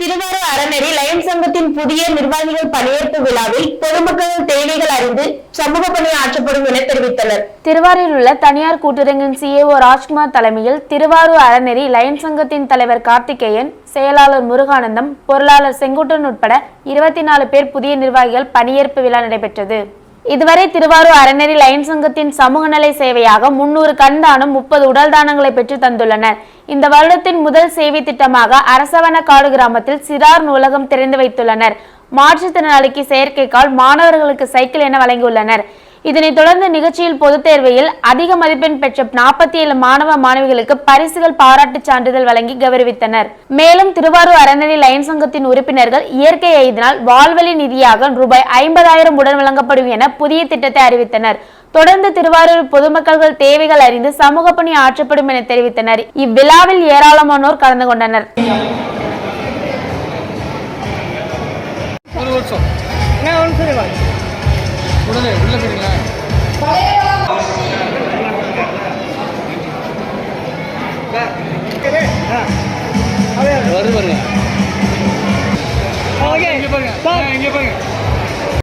திருவாரூர் அறநெறி லயன் சங்கத்தின் புதிய நிர்வாகிகள் பணியேற்பு விழாவில் பொதுமக்களின் தேவைகள் அறிந்து சமூக பணி ஆற்றப்படும் என தெரிவித்தனர். திருவாரூரில் உள்ள தனியார் கூட்டுறங்கின் சிஏஓ ராஜ்குமார் தலைமையில் திருவாரூர் அறநெறி லயன் சங்கத்தின் தலைவர் கார்த்திகேயன் செயலாளர் முருகானந்தம் பொருளாளர் செங்குட்டன் உட்பட இருபத்தி நாலு பேர் புதிய நிர்வாகிகள் பணியேற்பு விழா நடைபெற்றது. இதுவரை திருவாரூர் அறநெறி லயன் சங்கத்தின் சமூக நல சேவையாக முன்னூறு கண்தானும் முப்பது உடல் தானங்களை பெற்று தந்துள்ளனர். இந்த வருடத்தின் முதல் சேவை திட்டமாக அரசவன காடு கிராமத்தில் சிறார் நூலகம் திறந்து வைத்துள்ளனர். மாற்றுத்திறனாளிக்கு செயற்கைக்கால் மாணவர்களுக்கு சைக்கிள் என வழங்கியுள்ளனர். இதனைத் தொடர்ந்து நிகழ்ச்சியில் பொதுத் தேர்வில் அதிக மதிப்பெண் பெற்ற நாற்பத்தி ஏழு மாணவ மாணவிகளுக்கு பரிசுகள் பாராட்டுச் சான்றிதழ் வழங்கி கௌரவித்தனர். மேலும் திருவாரூர் அறநெறி லயன் சங்கத்தின் உறுப்பினர்கள் இயற்கை எய்தினால் வாழ்வழி நிதியாக ரூபாய் ஐம்பதாயிரம் உடன் வழங்கப்படும் என புதிய திட்டத்தை அறிவித்தனர். தொடர்ந்து திருவாரூர் பொதுமக்கள் தேவைகள் அறிந்து சமூக பணி ஆற்றப்படும் என தெரிவித்தனர். இவ்விழாவில் ஏராளமானோர் கலந்து கொண்டனர். ஒரு வருஷம். நான் ஒன்று உடனே உள்ள போறீங்களா? வருது பாருங்க. இங்க பாருங்க. இங்க பாருங்க.